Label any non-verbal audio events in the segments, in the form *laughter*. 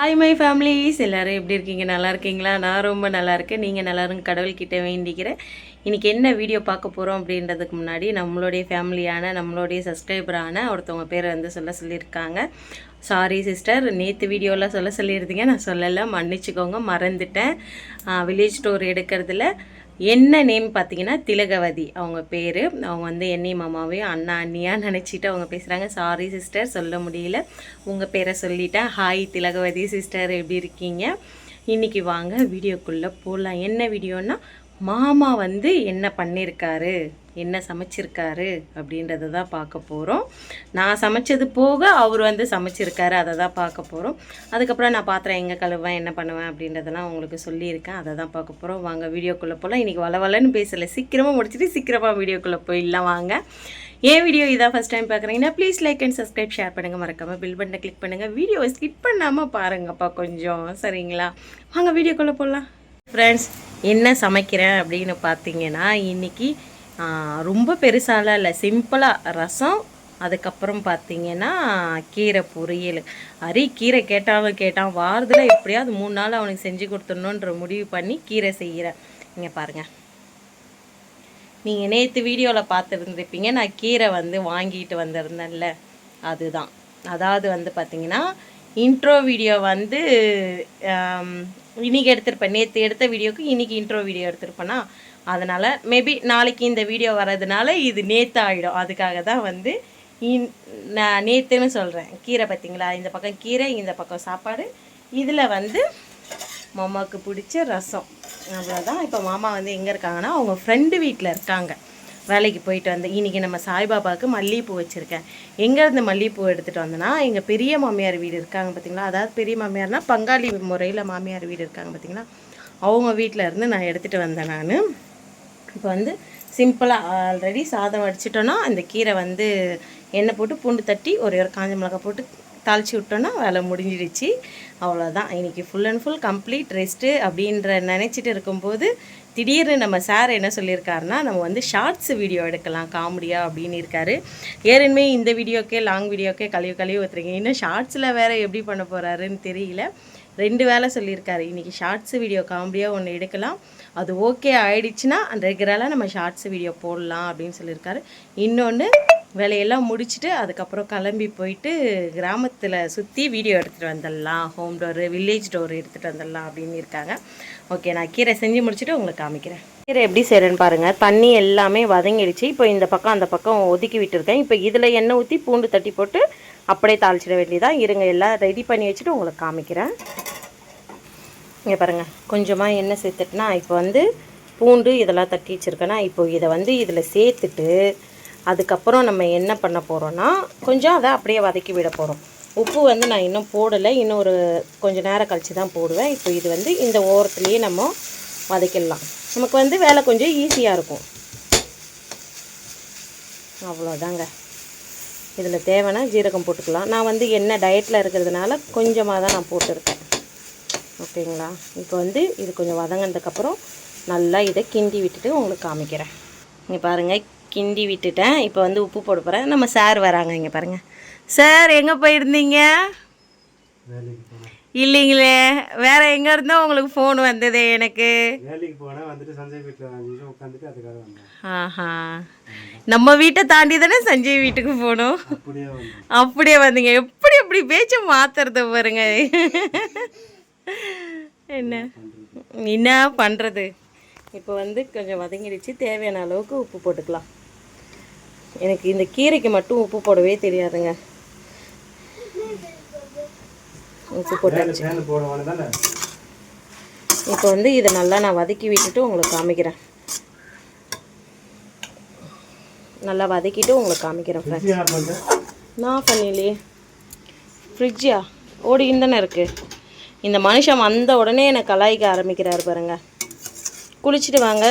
Hi my families எல்லாரும் எப்படி இருக்கீங்க? நல்லா இருக்கீங்களா? நான் ரொம்ப நல்லா இருக்கேன். நீங்கள் நல்லாருங்க கடவுள்கிட்ட வேண்டிக்கிறேன். இன்றைக்கி என்ன வீடியோ பார்க்க போகிறோம் அப்படின்றதுக்கு முன்னாடி நம்மளுடைய ஃபேமிலியான நம்மளுடைய சப்ஸ்கிரைபரான ஒருத்தவங்க பேர் வந்து சொல்ல சொல்லியிருக்காங்க. சாரி சிஸ்டர் நேற்று வீடியோவில் சொல்ல சொல்லியிருந்தீங்க. நான் சொல்லலை. மன்னிச்சுக்கோங்க. மறந்துட்டேன். வில்லேஜ் ஸ்டோர் எடுக்கிறதுல. என்ன நேம் பார்த்தீங்கன்னா திலகவதி. அவங்க பேர் அவங்க வந்து என்னை மாமாவையும் அண்ணா அண்ணியாக நினச்சிட்டு அவங்க பேசுகிறாங்க சாரி சிஸ்டர் சொல்ல முடியல. உங்கள் பேரை சொல்லிட்டேன் ஹாய் திலகவதி சிஸ்டர் எப்படி இருக்கீங்க? இன்றைக்கி வாங்க வீடியோக்குள்ளே போகலாம் என்ன வீடியோன்னா மாமா வந்து என்ன பண்ணியிருக்காரு என்ன சமைச்சிருக்காரு அப்படின்றத தான் பார்க்க போகிறோம் நான் சமைச்சது போக அவர் வந்து சமைச்சிருக்காரு அதை தான் பார்க்க போகிறோம் அதுக்கப்புறம் நான் பாத்திரம் எங்கே கழுவேன் என்ன பண்ணுவேன் அப்படின்றதெல்லாம் உங்களுக்கு சொல்லியிருக்கேன். அதை தான் பார்க்க போகிறோம் வாங்க வீடியோக்குள்ளே போகலாம் இன்றைக்கி வளவலன்னு பேசலை. சீக்கிரமாக முடிச்சுட்டு சீக்கிரமாக வீடியோக்குள்ளே போயிடலாம். வாங்க. ஏன் வீடியோ இதான் ஃபஸ்ட் டைம் பார்க்குறீங்கன்னா please like and subscribe share பண்ணுங்கள் மறக்காமல் பில் பட்டனை கிளிக் பண்ணுங்கள் வீடியோவை ஸ்கிப் பண்ணாமல் பாருங்கப்பா கொஞ்சம். சரிங்களா? வாங்க வீடியோக்குள்ளே போகலாம் ஃப்ரெண்ட்ஸ் என்ன சமைக்கிறேன் அப்படின்னு பார்த்தீங்கன்னா இன்றைக்கி ரொம்ப பெருசாலாம் இல்லை சிம்பிளாக ரசம் அதுக்கப்புறம் பார்த்தீங்கன்னா கீரை பொரியல். அரி கீரை கேட்டாலும் கேட்டான் வாரத்தில் எப்படியாவது மூணு நாள் அவனுக்கு செஞ்சு கொடுத்துடணுன்ற முடிவு பண்ணி கீரை செய்கிறேன் இங்கே பாருங்கள் நீங்கள் நேற்று வீடியோவில் பார்த்துருந்துருப்பீங்க நான் கீரை வந்து வாங்கிட்டு வந்திருந்தேன்ல. அதுதான். அதாவது வந்து பார்த்தீங்கன்னா இன்ட்ரோ வீடியோ வந்து இன்றைக்கி எடுத்திருப்பேன். நேற்று எடுத்த வீடியோவுக்கு இன்னைக்கு இன்ட்ரோ வீடியோ எடுத்திருப்பேன்னா அதனால் மேபி நாளைக்கு இந்த வீடியோ வர்றதுனால இது நேற்று ஆகிடும் அதுக்காக தான் வந்து இன் நான் நேற்றுன்னு சொல்கிறேன் கீரை பார்த்தீங்களா இந்த பக்கம் கீரை இந்த பக்கம் சாப்பாடு. இதில் வந்து மாமாவுக்கு பிடிச்ச ரசம். அவ்வளோதான் இப்போ மாமா வந்து எங்கே இருக்காங்கன்னா அவங்க ஃப்ரெண்டு வீட்டில் இருக்காங்க. வேலைக்கு போயிட்டு வந்து இன்றைக்கி நம்ம சாய்பாபாவுக்கு மல்லிகைப்பூ வச்சுருக்கேன். எங்கேருந்து மல்லிகைப்பூ எடுத்துகிட்டு வந்தேன்னா எங்கள் பெரிய மாமியார் வீடு இருக்காங்க பார்த்தீங்களா அதாவது பெரிய மாமியார்னால் பங்காளி முறையில் மாமியார் வீடு இருக்காங்க பார்த்தீங்களா அவங்க வீட்டில் இருந்து நான் எடுத்துகிட்டு வந்தேன் நான். இப்போ வந்து சிம்பிளாக ஆல்ரெடி சாதம் வடிச்சிட்டோன்னா அந்த கீரை வந்து எண்ணெய் போட்டு பூண்டு தட்டி ஒரு ஒரு காஞ்ச மிளகாய் போட்டு தாளித்து விட்டோன்னா வேலை முடிஞ்சிடுச்சு. அவ்வளோதான் இன்றைக்கி full and full complete rest அப்படின்ற நினச்சிட்டு இருக்கும்போது திடீர்னு நம்ம சார் என்ன சொல்லியிருக்காருன்னா நம்ம வந்து ஷார்ட்ஸ் வீடியோ எடுக்கலாம் காமெடியாக அப்படின்னு இருக்காரு. ஏற்கனவே இந்த வீடியோக்கே லாங் வீடியோக்கே கழிவு கழிவு ஊற்றுறீங்க இன்னும் ஷார்ட்ஸில் வேறு எப்படி பண்ண போகிறாருன்னு தெரியல. ரெண்டு வேலை சொல்லியிருக்காரு. இன்றைக்கி ஷார்ட்ஸ் வீடியோ காமெடியாக ஒன்று எடுக்கலாம். அது ஓகே ஆயிடுச்சுன்னா ரெகுலராக நம்ம ஷார்ட்ஸ் வீடியோ போடலாம் அப்படின்னு சொல்லியிருக்காரு. இன்னொன்று வேலையெல்லாம் முடிச்சுட்டு அதுக்கப்புறம் கிளம்பி போயிட்டு கிராமத்தில் சுற்றி வீடியோ எடுத்துகிட்டு வந்துடலாம். ஹோம் டோரு வில்லேஜ் டோர் எடுத்துகிட்டு வந்துடலாம் அப்படின்னு இருக்காங்க. ஓகே நான் கீரை செஞ்சு முடிச்சுட்டு உங்களுக்கு காமிக்கிறேன். கீரை எப்படி செய்கிறேன்னு பாருங்கள் தண்ணி எல்லாமே வதங்கிடுச்சு. இப்போ இந்த பக்கம் அந்த பக்கம் ஒதுக்கி விட்டுருக்கேன். இப்போ இதில் எண்ணெய் ஊற்றி பூண்டு தட்டி போட்டு அப்படியே தாளிச்சிட வேண்டியதான் இருங்க எல்லாம் ரெடி பண்ணி வச்சுட்டு உங்களுக்கு காமிக்கிறேன். இங்கே பாருங்கள் கொஞ்சமாக எண்ணெய் சேர்த்துட்டுனா இப்போ வந்து பூண்டு இதெல்லாம் தட்டி வச்சுருக்கேன்னா இப்போ இதை வந்து இதில் சேர்த்துட்டு அதுக்கப்புறம் நம்ம என்ன பண்ண போகிறோன்னா கொஞ்சம் அதை அப்படியே வதக்கி விட போகிறோம் உப்பு வந்து நான் இன்னும் போடலை. இன்னும் ஒரு கொஞ்சம் நேரம் கழித்து தான் போடுவேன். இப்போ இது வந்து இந்த ஓரத்துலேயே நம்ம வதக்கிடலாம். நமக்கு வந்து வேலை கொஞ்சம் ஈஸியாக இருக்கும். அவ்வளோதாங்க. இதில் தேவைன்னா ஜீரகம் போட்டுக்கலாம். நான் வந்து என்ன டயட்டில் இருக்கிறதுனால கொஞ்சமாக தான் நான் போட்டிருக்கேன். ஓகேங்களா? இப்போ வந்து இது கொஞ்சம் வதங்கினதுக்கப்புறம் நல்லா இதை கிண்டி விட்டுட்டு உங்களுக்கு காமிக்கிறேன். இங்கே பாருங்கள் கிண்டி விட்டுட்டேன். இப்போ வந்து உப்பு போட போகிறேன் நம்ம சார் வராங்க இங்கே பாருங்கள் சார் எங்கே போயிருந்தீங்க? இல்லைங்களே. வேற எங்கே இருந்தோ உங்களுக்கு ஃபோன் வந்ததே எனக்கு. ஆஹா. நம்ம வீட்டை தாண்டி தானே சஞ்சய் வீட்டுக்கு போகணும் அப்படியே வந்தீங்க. எப்படி எப்படி பேச்ச மாத்துறது பாருங்க. என்ன? என்ன பண்ணுறது இப்போ வந்து கொஞ்சம் வதங்கிடுச்சு. தேவையான அளவுக்கு உப்பு போட்டுக்கலாம். எனக்கு இந்த கீரைக்கு மட்டும் உப்பு போடவே தெரியாதுங்க. உப்பு போட்டாச்சு. இப்போ வந்து இதை நல்லா நான் வதக்கி விட்டுட்டு உங்களுக்கு காமிக்கிறேன். நல்லா வதக்கிட்டு உங்களுக்கு காமிக்கிறேன் நான் பண்ணலையே ஃப்ரிட்ஜா ஓடிக்கின்னு தானே இருக்குது இந்த மனுஷன் வந்த உடனே என்னை கலாய்க்க ஆரம்பிக்கிறார் பாருங்க. குளிச்சுட்டு வாங்க.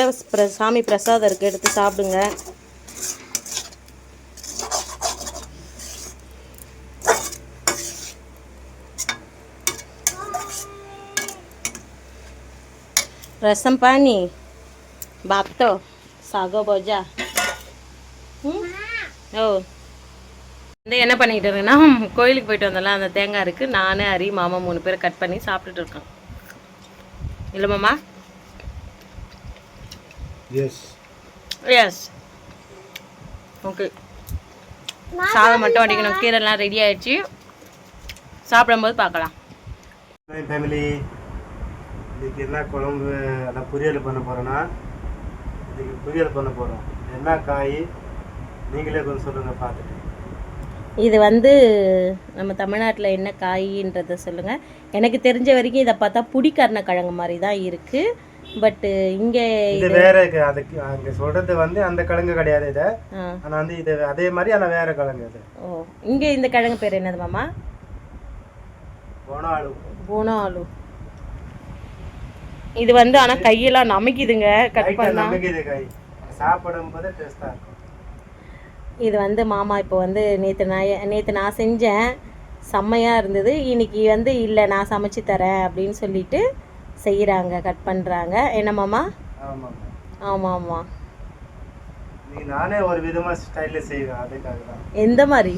சாமி பிரசாதம் இருக்குது எடுத்து சாப்பிடுங்க. રસમ પાણી બાપતો સાગો બજા હમ ઓ வந்து என்ன பண்ணிட்டு இருக்கேன்னா கோயிலுக்கு போயிட்டு வந்தோம்ல அந்த தேங்காய் இருக்குது நானு ஹரி மாமா மூணு பேர் கட் பண்ணி சாப்பிட்டுட்டு இருக்கோம். இல்லை மாமா? எஸ் எஸ் ஓகே சாதம் மட்டும் வடிக்கணும். கீரைலாம் ரெடி ஆயிடுச்சு. சாப்பிடும்போது பார்க்கலாம். ஃபேமிலி இன்னைக்கு என்ன குழம்பு அதான் பொரியல் பண்ண போகிறோன்னா இன்னைக்கு பொரியல் பண்ண போகிறோம் என்ன காய்? நீங்களே கொஞ்சம் சொல்லுங்கள் பார்த்துட்டு இது வந்து நம்ம தமிழ்நாட்டில் என்ன காயின்றத சொல்லுங்கள் எனக்கு தெரிஞ்ச வரைக்கும் இதை பார்த்தா புடிக்கரண கிழங்கு மாதிரி தான் இருக்குது பட்டு இங்கே இது வேற இருக்கு. அதுக்கு அங்கே சொல்கிறது வந்து அந்த கிழங்கு கிடையாது இது. ஆ. ஆனால் வந்து இது அதே மாதிரி ஆனால் வேற கிழங்கு இது. ஓ இங்கே இந்த கிழங்கு பேர் என்னது மாமா? போனாலும் போனோ ஆலு இது வந்து ஆனால் கையெல்லாம் நமைக்குதுங்க கட் பண்ணா. நம்பிக்கை காய் சாப்பிடும் போது டேஸ்ட்டாக இருக்கும். இது வந்து மாமா இப்போ வந்து நேற்று நான் நேற்று நான் செஞ்சேன். செம்மையாக இருந்தது. இன்னைக்கு வந்து இல்லை நான் சமைச்சு தரேன் அப்படின்னு சொல்லிட்டு செய்கிறாங்க கட் பண்ணுறாங்க என்ன மாமா? ஆமாம். ஆமாம் நானே ஒரு விதமாக ஸ்டைலில் செய்வேன் அதுக்காக தான். எந்த மாதிரி?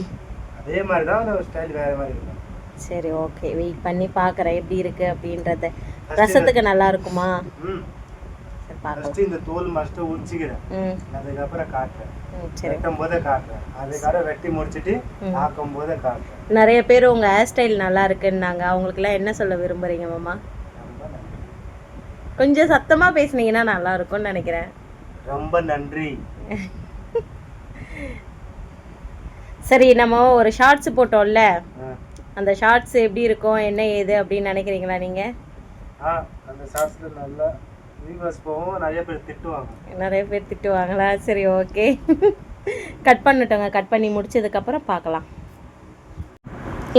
அதே மாதிரி தான் ஒரு ஸ்டைல் வேறு மாதிரி இருக்கும். சரி ஓகே வெயிட் பண்ணி பார்க்குறேன் எப்படி இருக்குது அப்படின்றத. ரசத்துக்கு நல்லா இருக்குமா? ஃபஸ்ட்டு இந்த தோல் மஸ்ட்டு உரிச்சிக்கிறேன். அதுக்கப்புறம் காட்டுறேன். வெட்டும் போதே காட்டுறேன். அதுக்காக வெட்டி முடிச்சிட்டு ஆக்கும் போதே காட்டுறேன். நிறைய பேர் உங்கள் ஹேர் ஸ்டைல் நல்லா இருக்குன்னாங்க. அவங்களுக்குலாம் என்ன சொல்ல விரும்புகிறீங்க மாமா? கொஞ்சம் சத்தமாக பேசுனீங்கன்னா நல்லா இருக்கும்னு நினைக்கிறேன். ரொம்ப நன்றி. *laughs* சரி நம்ம ஒரு ஷார்ட்ஸ் போட்டோம்ல. அந்த ஷார்ட்ஸ் எப்படி இருக்கும்? என்ன ஏது அப்படின்னு நினைக்கிறீங்களா நீங்கள் அந்த சாஸில் நல்லா வியூவர்ஸ் போவோம் நிறைய பேர் திட்டுவாங்க. நிறைய பேர் திட்டுவாங்களா? சரி ஓகே. கட் பண்ணட்டோங்க. கட் பண்ணி முடிச்சதுக்கப்புறம் பார்க்கலாம்.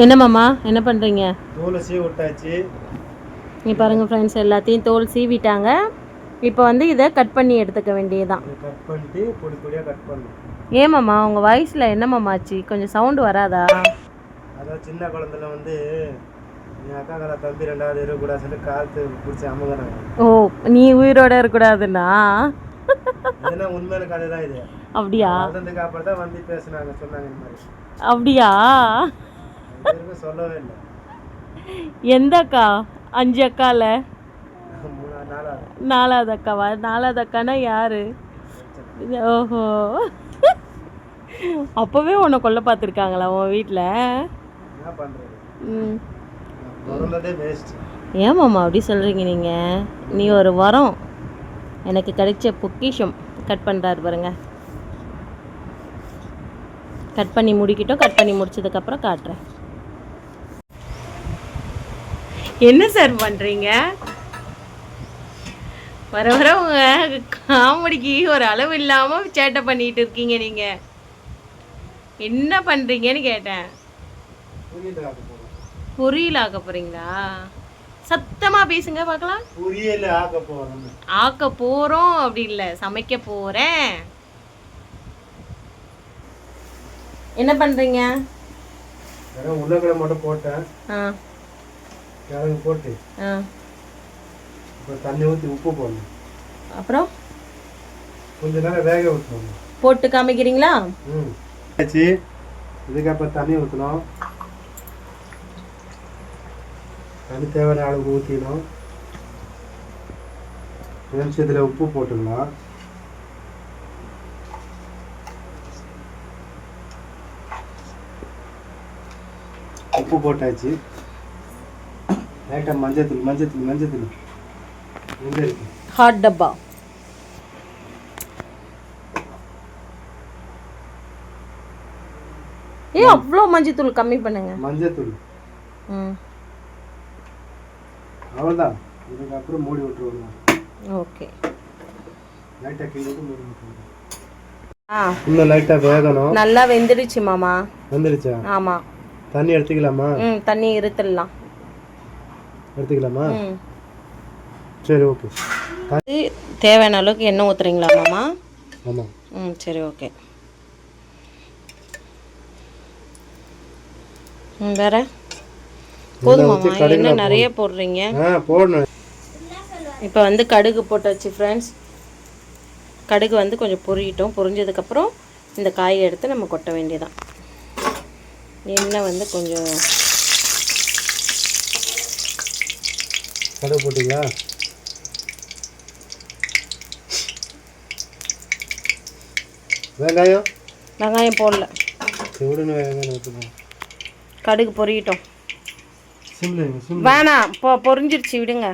என்ன மாமா? என்ன பண்ணுறீங்க தோலை சீ விட்டாச்சு. நீ பாருங்கள் ஃப்ரெண்ட்ஸ் எல்லாத்தையும் தோல் சீவிட்டாங்க. இப்போ வந்து இதை கட் பண்ணி எடுத்துக்க வேண்டியதுதான். கட் பண்ணிட்டு பொடி பொடியாக கட் பண்ணணும் ஏன் மாமா? உங்கள் வாய்ஸில் என்ன மாமா ஆச்சு? கொஞ்சம் சவுண்டு வராதா? அதான் சின்ன குழந்தைல வந்து என் அக்கா கலா தம்பி ரெண்டாவது இருக்கக்கூடாது சொல்லி காற்று பிடிச்சி அமுகிறாங்க ஓ நீ உயிரோட இருக்கக்கூடாதுன்னா? ஏன்னா உண்மையான கதை தான் இது. அப்படியா? வளர்ந்ததுக்கு அப்புறம் தான் வந்து பேசுனாங்க சொன்னாங்க இந்த மாதிரி. அப்படியா? சொல்லவே இல்லை. எந்த அக்கா? அஞ்சு அக்கால? நாலாவது. அக்காவா? நாலாவது அக்கானா யாரு? ஓஹோ. அப்போவே உன்னை கொல்ல பார்த்துருக்காங்களா உன் வீட்டில் என்ன பண்ணுறது ம். பிறந்ததே வேஸ்ட் ஏன் மாமா அப்படி சொல்கிறீங்க நீங்கள் நீ ஒரு வரம். எனக்கு கிடைச்ச பொக்கிஷம் கட் பண்ணுறாரு பாருங்க. கட் பண்ணி முடிக்கிட்டோம் கட் பண்ணி முடிச்சதுக்கப்புறம் காட்டுறேன். என்ன சார் பண்ணுறீங்க வர வர உங்க காமெடிக்கு ஒரு அளவு இல்லாமல் சேட்டை பண்ணிட்டு இருக்கீங்க நீங்கள் என்ன பண்ணுறீங்கன்னு கேட்டேன். புரியல ஆக்க போகிறீங்களா சத்தமாக பேசுங்க பார்க்கலாம். புரியல ஆக்க போகிறோம் ஆக்க போகிறோம் அப்படி இல்லை. சமைக்க போகிறேன் என்ன பண்ணுறீங்க வெறும் உருளைக்கிழங்கு மட்டும் போட்டேன். கிழங்கு போட்டு. இப்போ தண்ணி ஊற்றி உப்பு போடணும். அப்புறம்? கொஞ்ச நேரம் வேக விட்டுணும் போட்டு காமிக்கிறீங்களா? ம். ஆச்சு. இதுக்கப்புறம் தண்ணி ஊற்றணும் தண்ணி தேவையான அளவு ஊற்றிடணும் நிமிஷத்தில் உப்பு போட்டுடலாம் உப்பு போட்டாச்சு. லைட்டாக மஞ்சத்தூள் மஞ்சத்தூள் மஞ்சத்தூள் எங்கே இருக்கு? ஹாட் டப்பா. ஏ அவ்வளோ மஞ்சத்தூள் கம்மி பண்ணுங்க. மஞ்சத்தூள் ம். அவ்வளோதான் இதுக்கப்புறம் மூடி விட்டுருவோம் ஓகே. லைட்டாக கிண்டிட்டு மூடி விட்டுருவோம் இன்னும் வேகணும். நல்லா வெந்துடுச்சு மாமா. வந்துடுச்சா? ஆமாம் தண்ணி எடுத்துக்கலாமா? ம் தண்ணி இருத்துடலாம். எடுத்துக்கலாமா? சரி ஓகே. தேவையான அளவுக்கு எண்ணெய் ஊற்றுறீங்களா மாமா? ஆமாம் ம் சரி ஓகே. வேற? போதுமாம்மா எண்ணெய் நிறைய போடுறீங்க? போடணும். இப்போ வந்து கடுகு போட்டாச்சு ஃப்ரெண்ட்ஸ் கடுகு வந்து கொஞ்சம் பொரியட்டும். பொரிஞ்சதுக்கப்புறம் இந்த காயை எடுத்து நம்ம கொட்ட வேண்டியதான் எண்ணெய் வந்து கொஞ்சம் கடுகு போட்டிங்களா? வெங்காயம்? வெங்காயம் போடல. கடுகு பொரியட்டும். வேணாம் பொ பொரிஞ்சிருச்சு விடுங்க.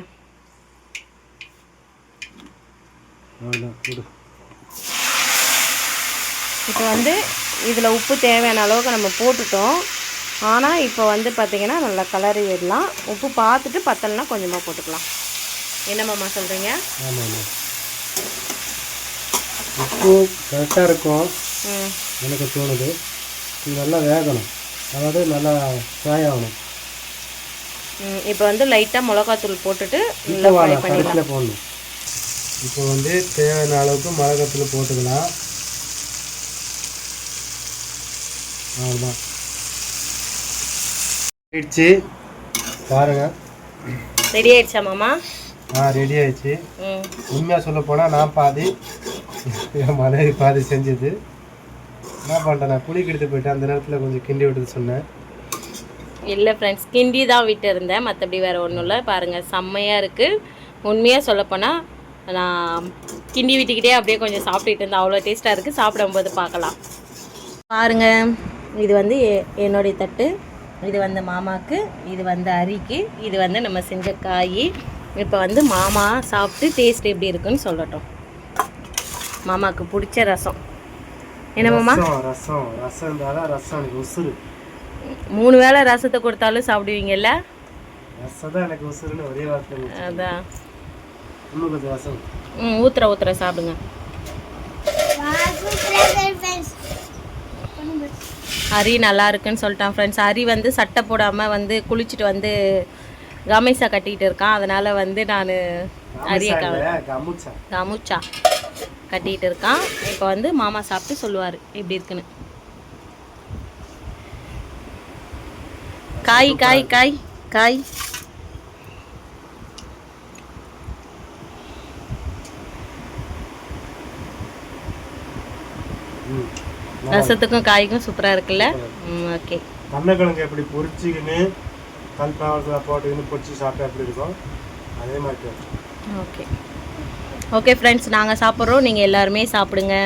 இப்போ வந்து இதில் உப்பு தேவையான அளவுக்கு நம்ம போட்டுட்டோம். ஆனால் இப்போ வந்து பார்த்திங்கன்னா நல்லா கலரி விடலாம். உப்பு பார்த்துட்டு பத்தலைனா கொஞ்சமாக போட்டுக்கலாம். என்னம்மாம்மா சொல்கிறீங்க உப்பு கரெக்டாக இருக்கும். ம். எனக்கு தோணுது. இது நல்லா வேகணும். அதாவது நல்லா ஃப்ரை ஆகணும். இப்போ வந்து லைட்டாக மிளகாத்தூள் போட்டுட்டு நல்லா ஃப்ரை பண்ணிடலாம். போடணும். இப்போ வந்து தேவையான அளவுக்கு மிளகாத்தூள் போட்டுக்கலாம். அவ்வளோதான் ஆயிடுச்சு. பாருங்க. ரெடி ஆயிடுச்சா மாமா? ஆ ரெடி ஆயிடுச்சு. உண்மையாக சொல்ல போனால் நான் பாதி என் மனைவி பாதி செஞ்சது. என்ன பண்ணிட்டேன் நான் குளிக்கு எடுத்து போயிட்டேன் அந்த நேரத்தில் கொஞ்சம் கிண்டி விட்டுட்டு சொன்னேன். இல்லை ஃப்ரெண்ட்ஸ் கிண்டி தான் விட்டு இருந்தேன் மற்றபடி வேறு ஒன்றும் இல்லை. பாருங்கள் செம்மையாக இருக்குது உண்மையாக சொல்லப்போனால் நான் கிண்டி விட்டுக்கிட்டே அப்படியே கொஞ்சம் சாப்பிட்டுட்டு இருந்தேன். அவ்வளோ டேஸ்ட்டாக இருக்குது சாப்பிடும்போது பார்க்கலாம். பாருங்கள் இது வந்து எ- என்னுடைய தட்டு. இது வந்து மாமாவுக்கு இது வந்து அரிக்கு. இது வந்து நம்ம செஞ்ச காய் இப்போ வந்து மாமா சாப்பிட்டு டேஸ்ட் எப்படி இருக்குன்னு சொல்லட்டும். மாமாவுக்கு பிடிச்ச ரசம். என்ன மாமா? ரசம் ரசம். ரசம் ரசம் உசுறு. மூணு வேளை ரசத்தை கொடுத்தாலும் சாப்பிடுவீங்கல்ல? அதான். ம் ஊத்துற ஊத்துற சாப்பிடுங்க. ஹரி நல்லா இருக்குன்னு சொல்லிட்டான் ஃப்ரெண்ட்ஸ் ஹரி வந்து சட்டை போடாமல் வந்து குளிச்சுட்டு வந்து கமேசா கட்டிக்கிட்டு இருக்கான். அதனால் வந்து நான் ஹரியை கமுச்சா. கமுச்சா கட்டிக்கிட்டு இருக்கான். இப்போ வந்து மாமா சாப்பிட்டு சொல்லுவார் எப்படி இருக்குன்னு. காய் காய் காய் காய் ரசத்துக்கும் காய்க்கும் சூப்பராக இருக்குல்ல? ஓகே. கண்ணக்கிழங்கு எப்படி பொரிச்சிக்கின்னு கல்பாவத்தில் போட்டுக்கின்னு பொரிச்சு சாப்பிட்டா எப்படி இருக்கும் அதே மாதிரி. ஓகே. ஓகே ஃப்ரெண்ட்ஸ் நாங்கள் சாப்பிட்றோம். நீங்கள் எல்லாருமே சாப்பிடுங்க.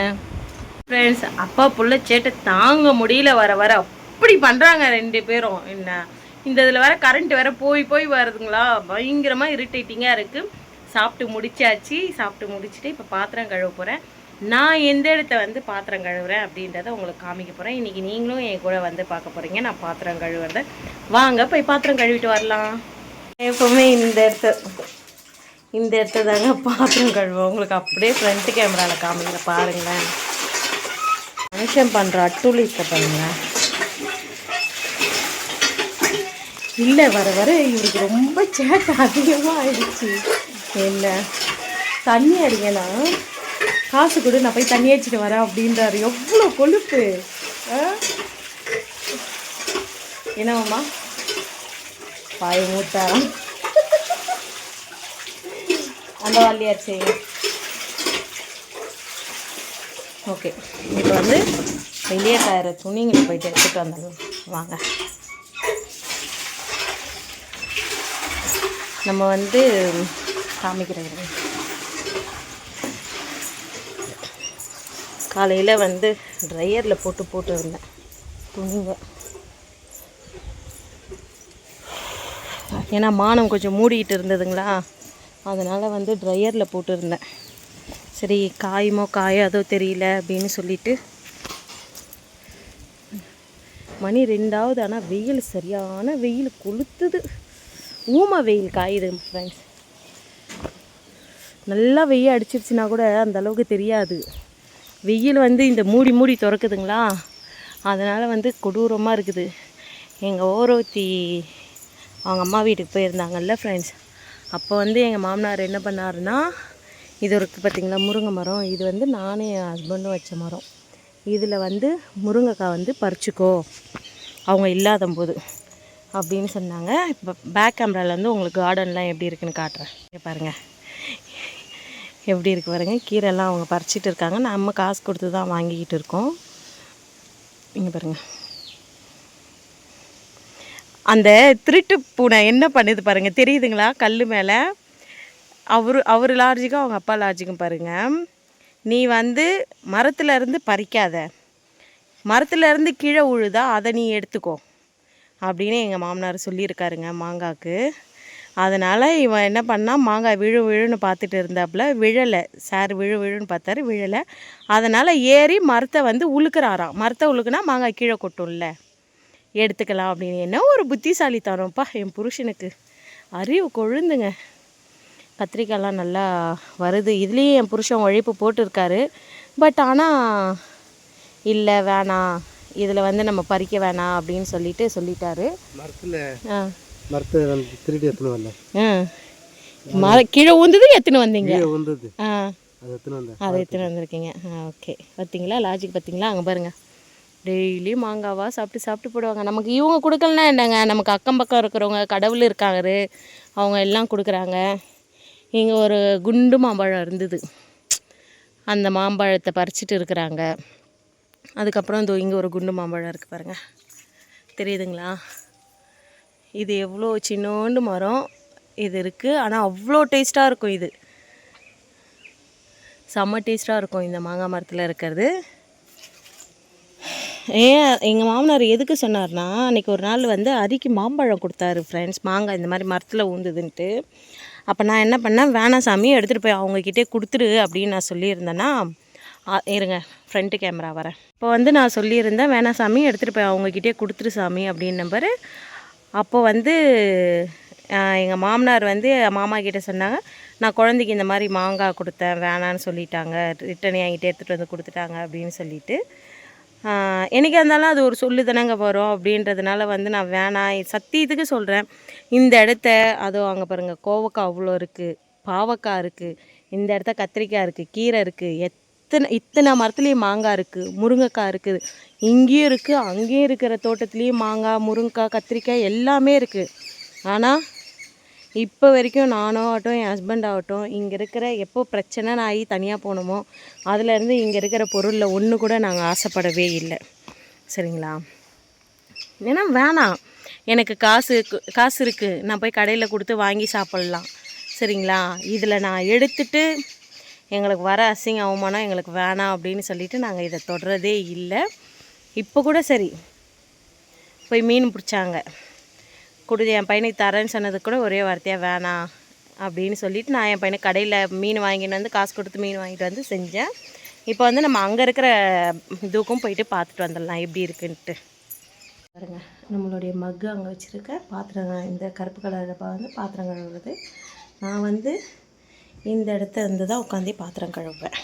ஃப்ரெண்ட்ஸ் அப்பா புள்ள சேட்டை தாங்க முடியல வர வர. அப்படி பண்ணுறாங்க ரெண்டு பேரும். என்ன? இந்த இதில் வேற கரண்ட் வேற போய் போய் வருதுங்களா? பயங்கரமாக இரிட்டேட்டிங்காக இருக்குது சாப்பிட்டு முடிச்சாச்சு. சாப்பிட்டு முடிச்சுட்டு இப்போ பாத்திரம் கழுவ போகிறேன் நான் எந்த இடத்த வந்து பாத்திரம் கழுவுறேன் அப்படின்றத உங்களுக்கு காமிக்க போகிறேன் இன்றைக்கி நீங்களும் என் கூட வந்து பார்க்க போகிறீங்க நான் பாத்திரம் கழுவுறத. வாங்க போய் பாத்திரம் கழுவிட்டு வரலாம். எப்போவுமே இந்த இடத்த இந்த இடத்த தாங்க பாத்திரம் கழுவோம் உங்களுக்கு அப்படியே ஃப்ரண்ட் கேமராவில் காமிக்கிற பாருங்களேன். மனுஷன் பண்ணுற அட்டூழியத்தை பண்ணுங்கள் இல்லை வர வர இவருக்கு ரொம்ப சேட்டை அதிகமாக ஆயிடுச்சு என்ன? தண்ணி அடிங்கண்ணா. காசு கொடு நான் போய் தண்ணி அடிச்சுட்டு வரேன் அப்படின்றாரு. எவ்வளோ கொழுப்பு? என்னவாம்மா பாய் மூட்டாராம் அந்த வாலியார் செய்யும் ஓகே இப்போ வந்து வெளியே காயிற துணிங்களை போயிட்டு எடுத்துகிட்டு வந்தாங்க வாங்க. நம்ம வந்து காமிக்கிறேன். காலையில் வந்து ட்ரையரில் போட்டு போட்டு இருந்தேன் துணிங்க ஏன்னா மானம் கொஞ்சம் மூடிக்கிட்டு இருந்ததுங்களா? அதனால் வந்து ட்ரையரில் போட்டுருந்தேன். சரி காயுமோ காயாதோ தெரியல அப்படின்னு சொல்லிட்டு. மணி ரெண்டாவது ஆனால் வெயில் சரியான வெயில் கொளுத்துது. ஊமை வெயில் காயுது ஃப்ரெண்ட்ஸ் நல்லா வெயில் அடிச்சிருச்சுன்னா கூட அந்த அளவுக்கு தெரியாது. வெயில் வந்து இந்த மூடி மூடி திறக்குதுங்களா? அதனால் வந்து கொடூரமாக இருக்குது. எங்கள் ஓரோத்தி அவங்க அம்மா வீட்டுக்கு போயிருந்தாங்கல்ல ஃப்ரெண்ட்ஸ் அப்போ வந்து எங்கள் மாமனார் என்ன பண்ணாருன்னா இது இருக்குது பார்த்தீங்களா முருங்கை மரம். இது வந்து நானே என் ஹஸ்பண்டும் வச்ச மரம். இதில் வந்து முருங்கைக்காய் வந்து பறிச்சுக்கோ. அவங்க இல்லாத போது அப்படின்னு சொன்னாங்க. இப்போ பேக் கேமராலேருந்து உங்களுக்கு கார்டன்லாம் எப்படி இருக்குன்னு காட்டுறேன். பாருங்கள் எப்படி இருக்கு பாருங்க. கீரைலாம் அவங்க பறிச்சிட்டு இருக்காங்க. நம்ம காசு கொடுத்து தான் வாங்கிக்கிட்டு இருக்கோம். இங்கே பாருங்கள் அந்த திருட்டு பூனை என்ன பண்ணுது பாருங்கள் தெரியுதுங்களா? கல் மேலே. அவரு அவர் லார்ஜிக்கும் அவங்க அப்பா லார்ஜிக்கும் பாருங்கள் நீ வந்து மரத்துலேருந்து பறிக்காத. மரத்துலேருந்து கீழே உழுதா அதை நீ எடுத்துக்கோ. அப்படின்னு எங்கள் மாமனார் சொல்லியிருக்காருங்க மாங்காக்கு. அதனால் இவன் என்ன பண்ணா மாங்காய் விழு விழுன்னு பார்த்துட்டு இருந்தாப்புல விழலை. சார் விழு விழுன்னு பார்த்தாரு விழலை. அதனால் ஏறி மரத்தை வந்து உழுக்கிறாராம். மரத்தை உழுக்குனா மாங்காய் கீழே கொட்டும்ல. எடுத்துக்கலாம் அப்படின்னு. என்ன ஒரு புத்திசாலித்தனம்ப்பா என் புருஷனுக்கு. அறிவு கொழுந்துங்க. கத்திரிக்காய்லாம் நல்லா வருது. இதுலேயும் என் புருஷன் உழைப்பு போட்டிருக்காரு. பட் ஆனால் இல்லை வேணாம். இதில் வந்து நம்ம பறிக்க வேணாம் அப்படின்னு சொல்லிட்டு சொல்லிட்டாரு. மர கீழே ஊந்தது எத்தனை வந்தீங்க? ஆ. அதை எத்தனை வந்திருக்கீங்க. ஆ ஓகே பார்த்தீங்களா லாஜிக் பார்த்தீங்களா அங்கே பாருங்கள் டெய்லி மாங்காவா சாப்பிட்டு சாப்பிட்டு போடுவாங்க. நமக்கு இவங்க கொடுக்கலனா என்னங்க? நமக்கு அக்கம் பக்கம் இருக்கிறவங்க கடவுள் இருக்காரு. அவங்க எல்லாம் கொடுக்குறாங்க. இங்கே ஒரு குண்டு மாம்பழம் இருந்தது. அந்த மாம்பழத்தை பறிச்சிட்டு இருக்கிறாங்க. அதுக்கப்புறம் இதோ இங்கே ஒரு குண்டு மாம்பழம் இருக்குது பாருங்கள் தெரியுதுங்களா? இது எவ்வளோ சின்னோண்டு மரம் இது இருக்குது ஆனால் அவ்வளோ டேஸ்ட்டாக இருக்கும் இது. செம்ம டேஸ்ட்டாக இருக்கும் இந்த மாங்காய் மரத்தில் இருக்கிறது. ஏன் எங்கள் மாமனார் எதுக்கு சொன்னார்னா அன்றைக்கி ஒரு நாள் வந்து அரிக்கு மாம்பழம் கொடுத்தாரு ஃப்ரெண்ட்ஸ் மாங்காய் இந்த மாதிரி மரத்தில் ஊந்துதுன்ட்டு. அப்போ நான் என்ன பண்ணேன் வேணாம் சாமி எடுத்துகிட்டு போய் அவங்கக்கிட்டே கொடுத்துரு அப்படின்னு நான் சொல்லியிருந்தேன்னா இருங்க. ஃப்ரண்ட்டு கேமரா வரேன். இப்போ வந்து நான் சொல்லியிருந்தேன் வேணா சாமி எடுத்துகிட்டு போய் அவங்கக்கிட்டே கொடுத்துரு சாமி அப்படின்னு நம்பர் அப்போ வந்து எங்கள் மாமனார் வந்து மாமா கிட்டே சொன்னாங்க நான் குழந்தைக்கு இந்த மாதிரி மாங்காய் கொடுத்தேன் வேணான்னு சொல்லிட்டாங்க. ரிட்டன் என்கிட்ட எடுத்துகிட்டு வந்து கொடுத்துட்டாங்க அப்படின்னு சொல்லிட்டு. எனக்கு இருந்தாலும் அது ஒரு சொல்லுதானங்க வரும் அப்படின்றதுனால வந்து நான் வேணாம் சத்தியத்துக்கு சொல்கிறேன் இந்த இடத்த அதோ அங்கே பாருங்கள் கோவக்காய் அவ்வளோ இருக்குது பாவக்காய் இருக்குது இந்த இடத்த கத்திரிக்காய் இருக்குது கீரை இருக்குது எத் இத்தனை இத்தனை மரத்துலேயும் மாங்காய் இருக்குது முருங்கைக்காய் இருக்குது. இங்கேயும் இருக்குது அங்கேயும் இருக்கிற தோட்டத்துலேயும் மாங்காய் முருங்கைக்காய் கத்திரிக்காய் எல்லாமே இருக்குது ஆனால் இப்போ வரைக்கும் நானோ ஆகட்டும் என் ஹஸ்பண்ட் ஆகட்டும் இங்கே இருக்கிற எப்போ பிரச்சனை ஆகி தனியாக போகணுமோ அதுலேருந்து இங்கே இருக்கிற பொருளில் ஒன்று கூட நாங்கள் ஆசைப்படவே இல்லை. சரிங்களா? ஏன்னா வேணாம். எனக்கு காசு காசு இருக்குது நான் போய் கடையில் கொடுத்து வாங்கி சாப்பிட்லாம். சரிங்களா? இதில் நான் எடுத்துட்டு எங்களுக்கு வர அசிங்க அவமானம் எங்களுக்கு வேணாம் அப்படின்னு சொல்லிட்டு நாங்கள் இதை தொடரதே இல்லை. இப்போ கூட சரி. போய் மீன் பிடிச்சாங்க. கொடு என் பையனுக்கு தரேன்னு சொன்னது கூட ஒரே வார்த்தையாக வேணாம் அப்படின்னு சொல்லிவிட்டு நான் என் பையனுக்கு கடையில் மீன் வாங்கிட்டு வந்து காசு கொடுத்து மீன் வாங்கிட்டு வந்து செஞ்சேன். இப்போ வந்து நம்ம அங்கே இருக்கிற இதுக்கும் போயிட்டு பார்த்துட்டு வந்துடலாம் எப்படி இருக்குன்ட்டு. பாருங்க நம்மளுடைய மக்கு அங்கே வச்சுருக்க பாத்திரங்க இந்த கருப்பு கலர் வந்து பாத்திரம் கழுவுறது நான் வந்து இந்த இடத்த இருந்து தான் உட்காந்து பாத்திரம் கழுவுவேன்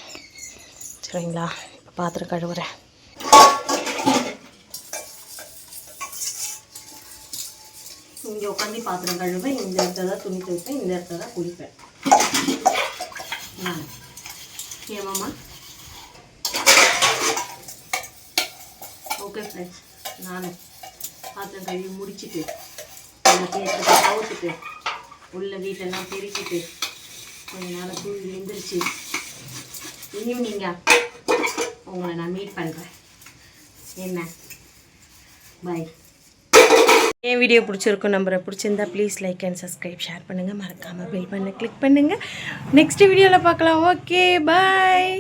சரிங்களா? இப்போ பாத்திரம் கழுவுறேன். இங்கே உட்காந்து பாத்திரம் கழுவேன் இந்த இடத்துல தான் துணி துவைப்பேன். இந்த இடத்துல தான் குளிப்பேன். நான் ஏமாம்மா ஓகே ஃப்ரெண்ட்ஸ் நான் பாத்திரம் கழுவி முடிச்சுட்டு எல்லாத்தையும் எடுத்து கவுத்துட்டு உள்ள வீட்டெல்லாம் பெருக்கிட்டு கொஞ்ச நேரம் தூங்கி எழுந்திரிச்சு ஈவினிங்கா உங்களை நான் மீட் பண்ணுறேன் என்ன? பாய் என் வீடியோ பிடிச்சிருக்கும் நம்பரை பிடிச்சிருந்தா please like and subscribe share பண்ணுங்கள் மறக்காமல் பெல் பண்ண கிளிக் பண்ணுங்கள் நெக்ஸ்ட் வீடியோவில் பார்க்கலாம். Okay bye